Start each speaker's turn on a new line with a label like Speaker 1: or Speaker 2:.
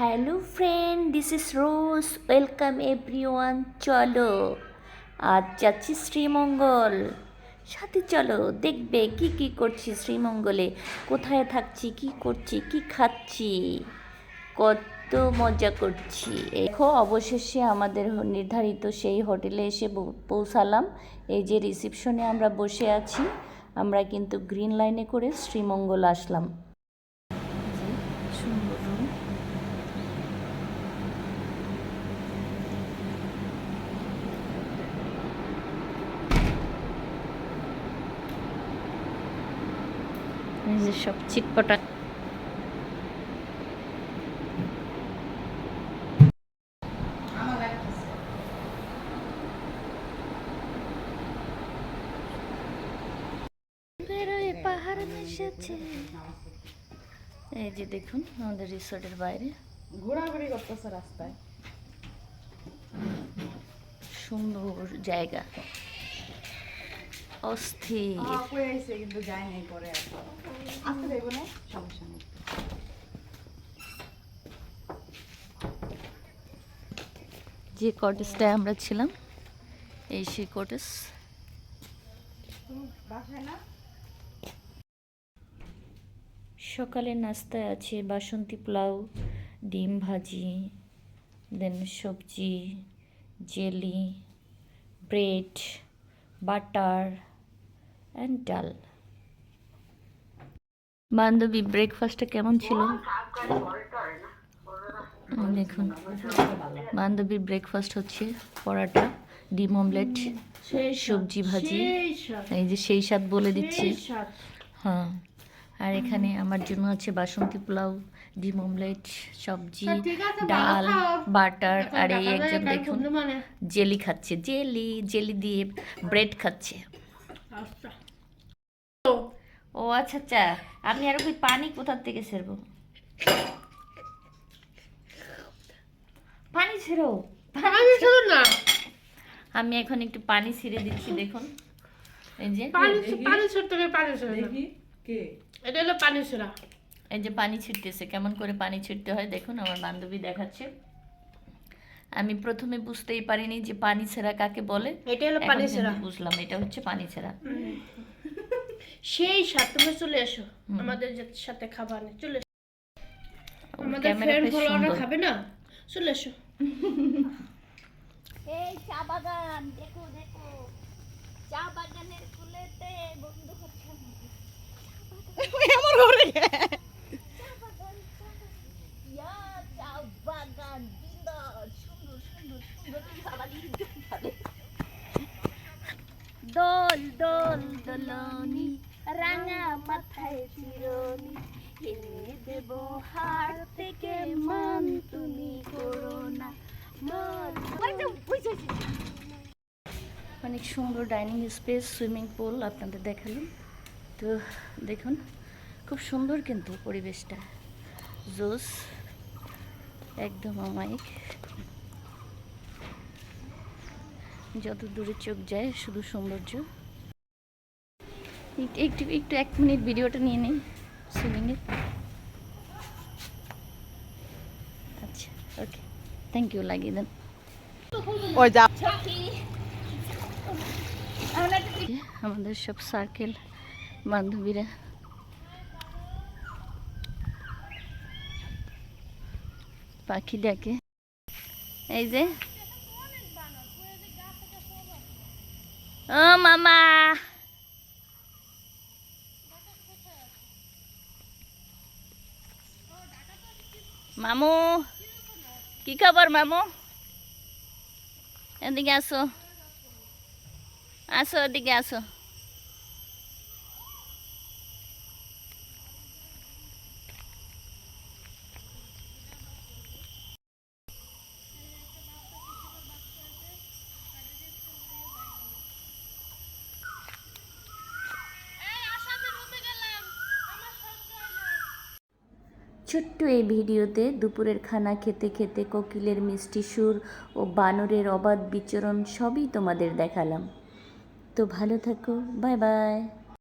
Speaker 1: Hello friend this is Rose welcome everyone চলো, আজ যাচ্ছি শ্রীমঙ্গল। সাথে চলো, দেখবে কি কি করছি শ্রীমঙ্গলে। কোথায় থাকছি, কি করছি, কি খাচ্ছি? কত মজা করছি। দেখো, অবশেষে আমাদের নির্ধারিত সেই হোটেলে এসে পৌঁছালাম। এই যে রিসিপশনে আমরা বসে আছি, আমরা কিন্তু গ্রিন লাইনে করে শ্রীমঙ্গল আসলাম। যে সব চিটপটা এই যে দেখুন আমাদের রিসোর্টের বাইরে।
Speaker 2: ঘোরাঘুরি করতেছে রাস্তায়।
Speaker 1: সুন্দর জায়গা। অস্থির।
Speaker 2: কই আইছে কিন্তু যায় নাই পরে আসতে দেবো না সমস্যা নেই।
Speaker 1: যে কটেজটায় আমরা ছিলাম এই সেই কটেজ।
Speaker 2: বাসায় না?
Speaker 1: সকালের নাস্তায় আছে বাসন্তী পোলাও ডিম ভাজি দেন সবজি জেলি ব্রেড বাটার। অ্যান্ড ডাল বান্ধবী ব্রেকফাস্টটা কেমন ছিল? দেখুন বান্ধবীর ব্রেকফাস্ট হচ্ছে পরাটা ডিম অমলেট সবজি ভাজি এই যে সেই স্বাদ বলে দিচ্ছি। হ্যাঁ আর এখানে আমার জন্য আছে বাসন্তী পোলাও ডিম অমলেট সবজি ডাল বাটার আর এই একজন দেখুন জেলি খাচ্ছে জেলি জেলি দিয়ে ব্রেড খাচ্ছে। ও আচ্ছা আচ্ছা। আমি আর ওই পানি কোথার থেকে ছেড়বো? পানি ছেড়ো
Speaker 3: পানি ছিল না।
Speaker 1: আমি এখন একটু পানি ছিঁড়ে দিচ্ছি দেখুন। এই যে
Speaker 3: পানি পানি থেকে পানি ছিল না।
Speaker 2: কে?
Speaker 3: এটা হলো পানি ছিল
Speaker 1: এই যে পানি ছিটতেছে কেমন করে পানি ছিটতে হয় দেখুন আমার বান্ধবী দেখাচ্ছে। আমি প্রথমে বুঝতেই পারিনি যে পানি ছেঁড়া কাকে বলে।
Speaker 3: এটা হলো পানি ছিল
Speaker 1: বুঝলাম এটা হচ্ছে পানি ছেঁড়া।
Speaker 3: সেই সাথে তুমি চলে এসো। আমাদের সাথে খাবার নেই চলে এসো। আমাদের ফ্রেন্ড ফলোয়াররা খাবে না? চলে এসো।
Speaker 4: এই চা বাগান দেখো দেখো। চা বাগানের কুলেতে বন্ধু হচ্ছে
Speaker 2: আমার ঘরে
Speaker 4: ইয়া, দোল দোল দোলনি। রাঙা মাথায় চিরনি এনে দেব হাড় থেকে মান তুমি করো না।
Speaker 1: অনেক সুন্দর ডাইনিং স্পেস সুইমিং পুল আপনাদের দেখালাম। তো দেখুন খুব সুন্দর কিন্তু পরিবেশটা। জোস একদম অমায়িক। যত দূরে চোখ যায় শুধু সৌন্দর্য। একটু একটু এক মিনিট ভিডিওটা নিয়ে নিই সুইমিংয়ের আচ্ছা ওকে থ্যাংক ইউ লাগিয়ে দেন।
Speaker 2: ওই
Speaker 1: যা। আমাদের সব সার্কেল বান্ধবীরা। পাখি ডাকে এই যে। ও মামা! মামু কি খবর মামু? এদিকে আসো। আসো এদিকে আসো। ছোট্ট এই ভিডিওতে দুপুরের খানা খেতে খেতে কোকিলের মিষ্টি সুর ও বানরের অবাধ বিচরণ সবই তোমাদের দেখালাম। তো ভালো থাকো, বাই বাই।